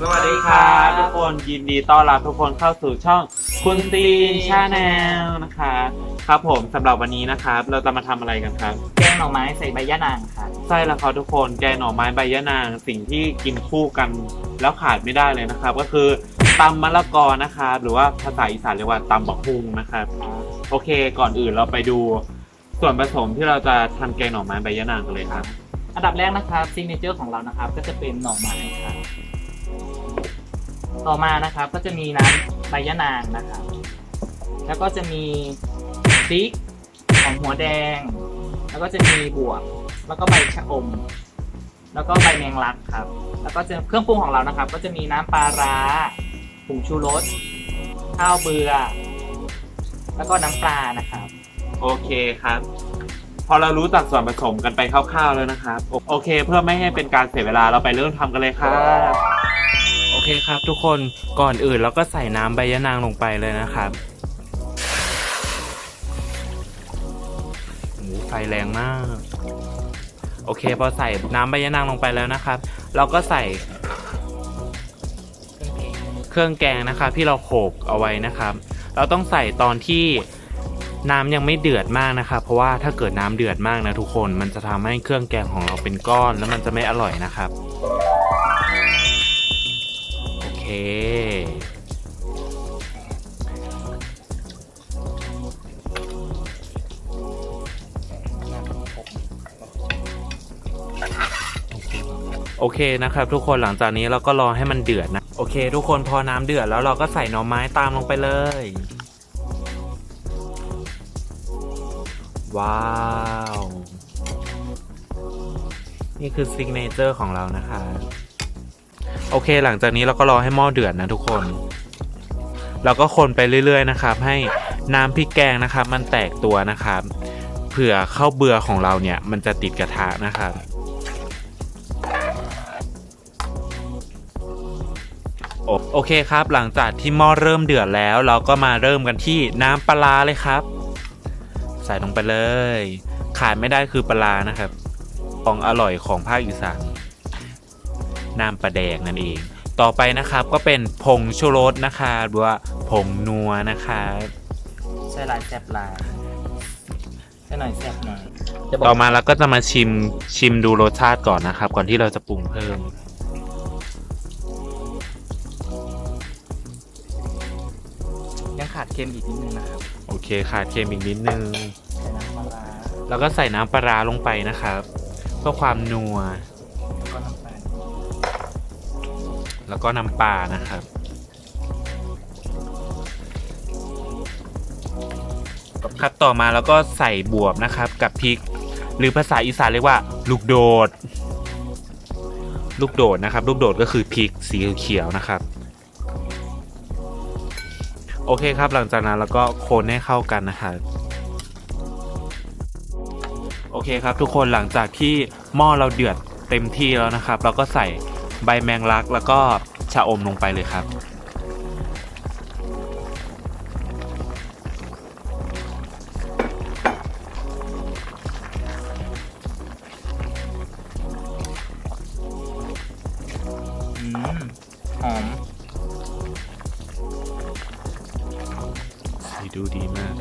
สวัสดีครับทุกคนยินดีต้อนรับทุกคนเข้าสู่ช่องคุณตีนชาแนลนะคะ ครับผมสำหรับวันนี้นะครับ เราจะมาทำอะไรกันครับ แกงหน่อไม้ใส่ใบยะนางค่ะ ใช่แล้วครับทุกคนแกงหน่อไม้ใบยะนาง สิ่งที่กินคู่กันแล้วขาดไม่ได้เลยนะครับ ก็คือตำมะละกอนะครับหรือว่าภาษาอีสานเรียกว่าตำบักฮุงนะครับ โอเคก่อนอื่นเราไปดูส่วนผสมที่เราจะทำแกงหน่อไม้ใบยะนางกันเลยครับ อันดับแรกนะครับซิกเนเจอร์ของเรานะครับ ก็จะเป็นหน่อไม้ครับ ต่อมานะครับก็จะมีน้ำใบยะนางนะครับ แล้วก็จะมีพริกหอมหัวแดง แล้วก็จะมีบวบแล้วก็ใบชะอม แล้วก็ใบแมงลักครับ แล้วก็จะเครื่องปรุงของเรานะครับ ก็จะมีน้ำปลาร้าผงชูรสข้าวเบือ แล้วก็น้ำปลานะครับ โอเคครับ พอเรารู้จักส่วนผสมกันไปคร่าวๆแล้วนะครับ โอเคเพื่อไม่ให้เป็นการเสียเวลาเราไปเริ่มทำกันเลยครับ เคครับทุกคนก่อนอื่นเราก็ใส่น้ำใบยะนางลงไปเลยนะครับโอ้ไฟแรงมาก โอเคพอใส่น้ำใบยะนางลงไปแล้วนะครับ เราก็ใส่เครื่องแกงนะครับที่เราโขลกเอาไว้นะครับ เราต้องใส่ตอนที่น้ำยังไม่เดือดมากนะครับ เพราะว่าถ้าเกิดน้ำเดือดมากนะทุกคนมันจะทำให้เครื่องแกงของเราเป็นก้อน แล้วมันจะไม่อร่อยนะครับ โอเคโอเคนะครับทุกคนหลังจากนี้เราก็รอให้มันเดือดนะ โอเค ทุกคนพอน้ำเดือดแล้วเราก็ใส่หน่อไม้ตามลงไปเลย ว้าว นี่คือซิกเนเจอร์ของเรานะคะ โอเคหลังจากนี้เราก็รอให้หม้อเดือดนะทุกคนเราก็คนไปเรื่อย ๆ นะครับ ให้น้ำพริกแกงนะครับ มันแตกตัวนะครับเผื่อข้าวเบื่อของเราเนี่ยมันจะติดกระทะนะครับโอเคครับ หลังจากที่หม้อเริ่มเดือดแล้ว เราก็มาเริ่มกันที่น้ำปลาเลยครับ ใส่ลงไปเลย ขาดไม่ได้คือปลานะครับ ของอร่อยของภาคอีสาน น้ำปลาแดงนั่นเอง ต่อไปนะครับก็เป็นผงชูรสนะคะหรือว่าผงนัวนะคะใส่หลายแซ่บหลายใส่หน่อยแซ่บหน่อยต่อมาเราก็จะมาชิมชิมดูรสชาติก่อนนะครับ ก่อนที่เราจะปรุงเพิ่ม ยังขาดเค็มอีกนิดนึงนะครับโอเคขาดเค็มอีกนิดนึง ใส่น้ำปลาร้าแล้วก็ใส่น้ำปลาร้าลงไปนะครับเพื่อความนัว แล้วก็น้ำปลานะครับ ครับต่อมาแล้วก็ใส่บวบนะครับกับพริก หรือภาษาอีสานเรียกว่า ลูกโดด ลูกโดดนะครับ ลูกโดดก็คือพริกสีเขียวนะครับ โอเคครับหลังจากนั้นแล้วก็คนให้เข้ากันนะครับโอเคครับทุกคนหลังจากที่หม้อเราเดือดเต็มที่แล้วนะครับ เราก็ใส่ ใบแมงลักแล้วก็ชะอมลงไปเลยครับ อืมหอมสีดูดีมาก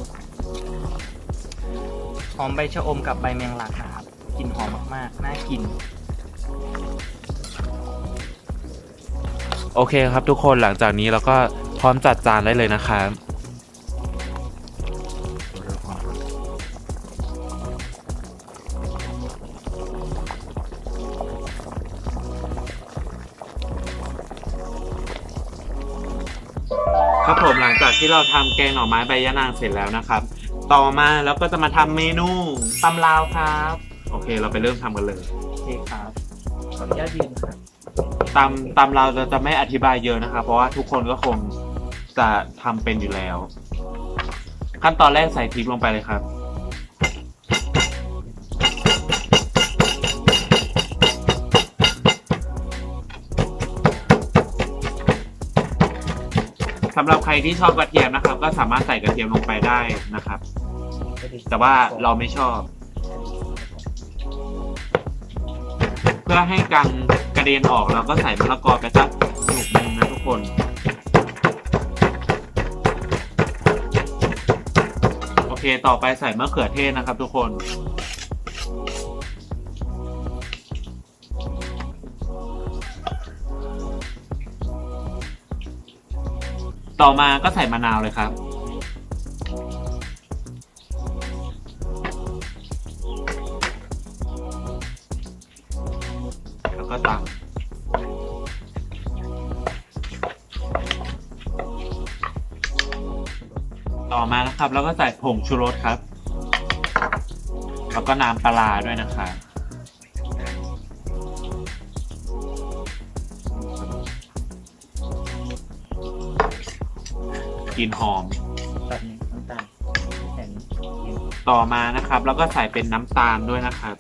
หอมใบชะอมกับใบแมงลักนะครับกลิ่นหอมมากๆ น่ากิน โอเคครับทุกคนหลังจากนี้เราก็พร้อมจัดจานได้เลยนะครับครับผมหลังจากที่เราทำแกงหน่อไม้ใบยะนางเสร็จแล้วนะครับ ต่อมาเราก็จะมาทำเมนูตำลาวครับ โอเคเราไปเริ่มทำกันเลย โอเคครับขออนุญาตยืนครับ ตามตามเราจะจะไม่อธิบายเยอะนะครับเพราะว่าทุกคนก็คงจะทำเป็นอยู่แล้ว ขั้นตอนแรกใส่พริกลงไปเลยครับ สำหรับใครที่ชอบกระเทียมนะครับ ก็สามารถใส่กระเทียมลงไปได้นะครับ แต่ว่าเราไม่ชอบ เพื่อให้กันก ระเด็นออกเราก็ใส่มะละกอไปสักหนึ่งนึงนะทุกคน โอเคต่อไปใส่มะเขือเทศนะครับทุกคนต่อมาก็ใส่มะนาวเลยครับ แล้วก็ตำต่อมานะครับ แล้วก็ใส่ผงชูรสครับ แล้วก็น้ำปลาร้าด้วยนะครับกลิ่นหอมแบบนี้น้ำตาลแต่นี้ต่อมานะครับ แล้วก็ใส่เป็นน้ำตาลด้วยนะครับ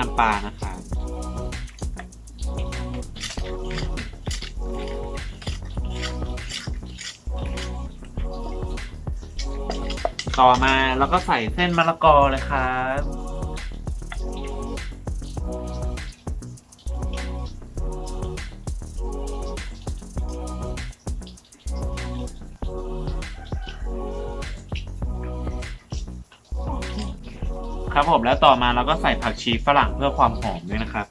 น้ำปลานะครับต่อมาแล้วก็ใส่เส้นมะละกอเลยครับ ครับผมแล้วต่อมาเราก็ใส่ผักชีฝรั่งเพื่อความหอมด้วยนะครับ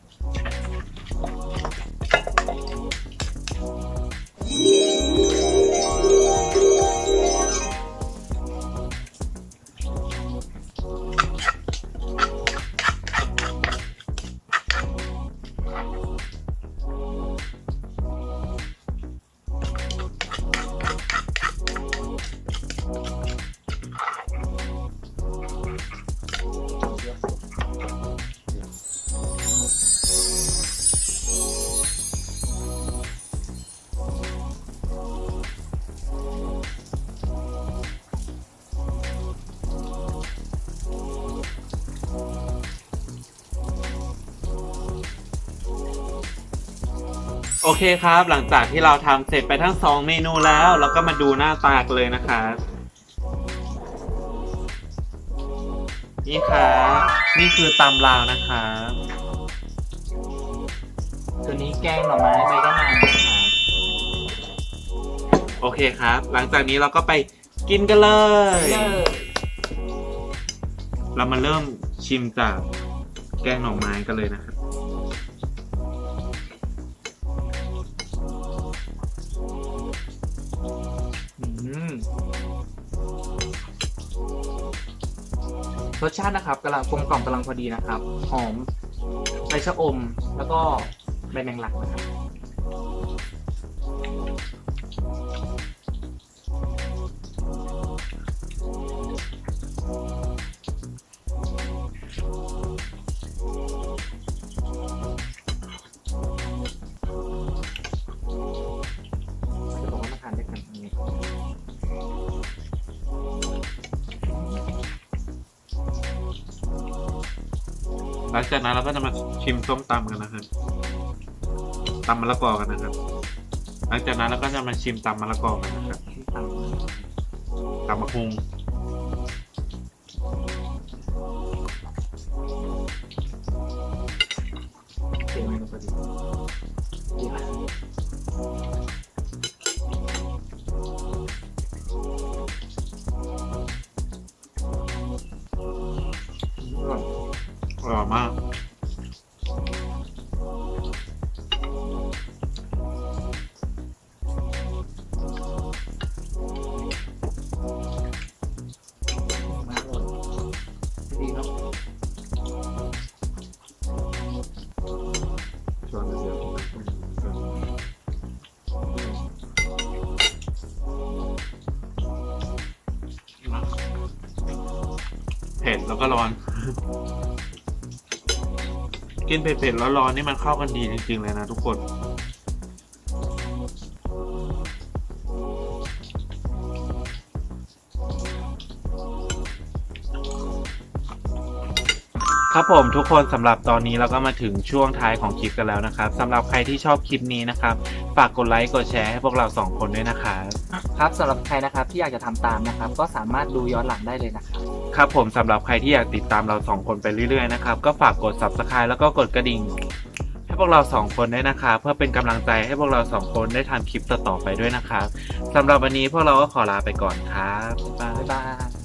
โอเคครับ หลังจากที่เราทำเสร็จไปทั้งสองเมนูแล้วเราก็มาดูหน้าตากันเลยนะครับนี่ครับนี่คือตำลาวนะครับตัวนี้แกงหน่อไม้ใบยะนางนะครับโอเคครับ หลังจากนี้เราก็ไปกินกันเลยเลิศเรามาเริ่มชิมจากแกงหน่อไม้กันเลยนะครับ รสชาตินะครับกำลังกลมกล่อมกำลังพอดีนะครับ หอมใบชะอม แล้วก็ใบแมงลักนะครับ หลังจากนั้นเราก็จะมาชิมส้มตำกันนะครับตำมะละกอกันนะครับ หลังจากนั้นเราก็จะมาชิมตำมะละกอกันนะครับตำมะฮุงเสียงมันพอดี อร่อยมาก มากเลยดีเนาะช้อนเดียวเผ็ดแล้วก็ร้อน กินเผ็ดๆร้อนๆนี่มันเข้ากันดีจริงๆเลยนะทุกคน ครับผมทุกคนสำหรับตอนนี้เราก็มาถึงช่วงท้ายของคลิปกันแล้วนะครับสำหรับใครที่ชอบคลิปนี้นะครับ ฝากกดไลค์กดแชร์ให้พวกเราสองคนด้วยนะครับ ครับสำหรับใครนะครับที่อยากจะทำตามนะครับ ก็สามารถดูย้อนหลังได้เลยนะครับ ครับผมสำหรับใครที่อยากติดตามเราสองคนไปเรื่อยๆนะครับก็ฝากกด subscribe แล้วก็กดกระดิ่ง ให้พวกเราสองคนด้วยนะครับเพื่อเป็นกำลังใจให้พวกเราสองคนได้ทำคลิปต่อๆไปด้วยนะครับสำหรับวันนี้พวกเราก็ขอลาไปก่อนครับบ๊ายบาย บ๊ายบาย